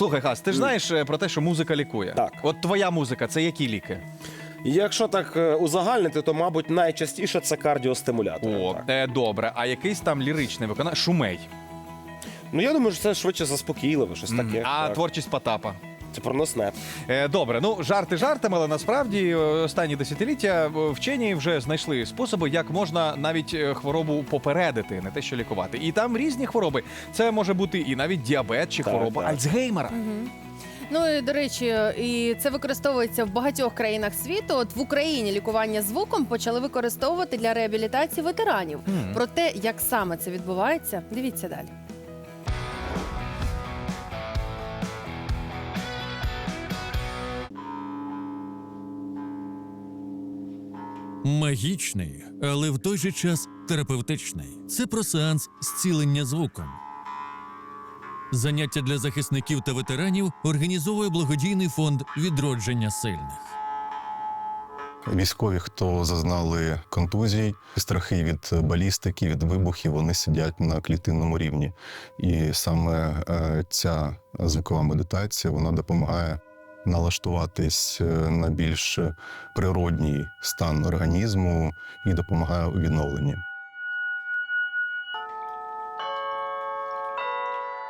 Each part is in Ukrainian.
Слухай, Хас, ти ж знаєш е, про те, що музика лікує. Так. От твоя музика це які ліки? Якщо так е, узагальнити, то мабуть найчастіше це кардіостимулятори. О, Так. е, добре. А якийсь там ліричний виконав Шумей. Ну я думаю, що це швидше заспокійливо, щось М, таке. А так. творчість Потапа. Це про носне. Е, Добре, ну жарти жартами, але насправді е, останні десятиліття е, вчені вже знайшли способи, як можна навіть е, хворобу попередити, не те, що лікувати. І там різні хвороби. Це може бути і навіть діабет чи Так, хвороба так. Альцгеймера. Ну і до речі, і це використовується в багатьох країнах світу. От в Україні лікування звуком почали використовувати для реабілітації ветеранів. Про те, як саме це відбувається, дивіться далі. Магічний, але в той же час терапевтичний. Це про сеанс зцілення звуком. Заняття для захисників та ветеранів організовує благодійний фонд відродження сильних. Військові, хто зазнали контузій, страхи від балістики, від вибухів, вони сидять на клітинному рівні. І саме е, ця звукова медитація вона допомагає налаштуватись е, на більш природній стан організму і допомагає у відновленні.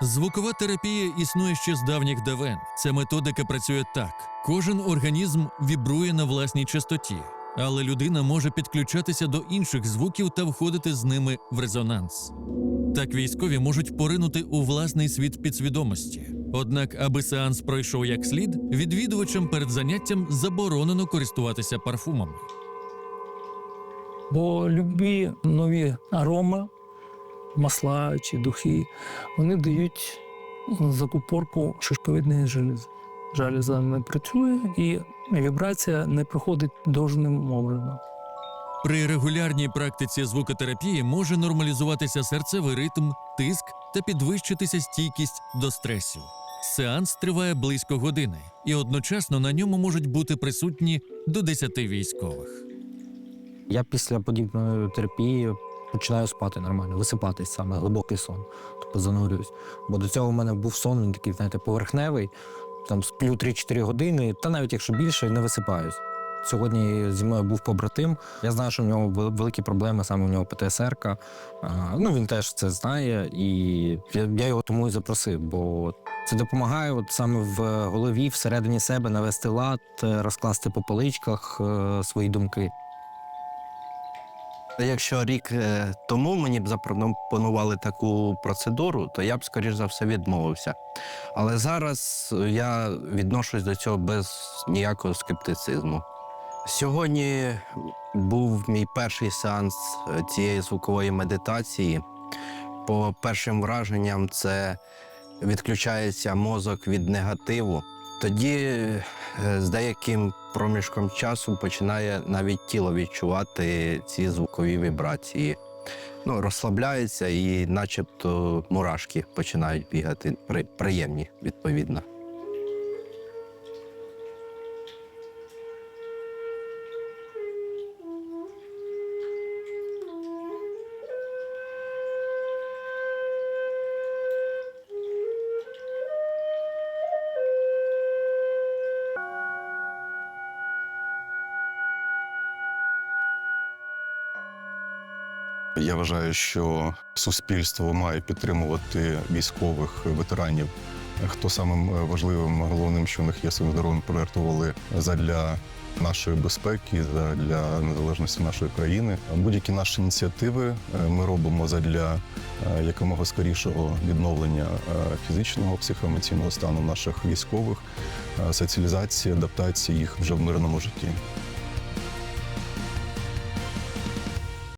Звукова терапія існує ще з давніх давен. Ця методика працює так: кожен організм вібрує на власній частоті, але людина може підключатися до інших звуків та входити з ними в резонанс. Так військові можуть поринути у власний світ підсвідомості. Однак, аби сеанс пройшов як слід, відвідувачам перед заняттям заборонено користуватися парфумами. Бо любі нові ароми, масла чи духи, вони дають закупорку шишковидної желізи. Железа не працює і вібрація не проходить должним образом. При регулярній практиці звукотерапії може нормалізуватися серцевий ритм, тиск та підвищитися стійкість до стресів. Сеанс триває близько години, і одночасно на ньому можуть бути присутні до 10 військових. Я після подібної терапії починаю спати нормально, висипатись саме глибокий сон, тобто занурююсь. Бо до цього в мене був сон, він такий, знаєте, поверхневий, там сплю 3-4 години, та навіть якщо більше, не висипаюсь. Сьогодні зі мною був побратим. Я знаю, що в нього вел- великі проблеми, саме у нього ПТСР-ка. Ну він теж це знає, і я, його тому і запросив, бо це допомагає от саме в голові, всередині себе навести лад, розкласти по поличках е, свої думки. Якщо рік е, тому мені б запропонували таку процедуру, то я б, скоріш за все, відмовився. Але зараз я відношусь до цього без ніякого скептицизму. Сьогодні був мій перший сеанс е, цієї звукової медитації. По першим враженням, це відключається мозок від негативу. Тоді е, з деяким проміжком часу починає навіть тіло відчувати ці звукові вібрації. Ну, розслабляється і начебто мурашки починають бігати, при, приємні, відповідно. Я вважаю, що суспільство має підтримувати військових ветеранів. Хто самим важливим, головним, що у них є своїм здоров'ям, пожертвували задля нашої безпеки, для незалежності нашої країни. Будь-які наші ініціативи е, ми робимо задля е, якомога скорішого відновлення е, фізичного, психоемоційного стану наших військових, е, соціалізації, адаптації їх вже в мирному житті.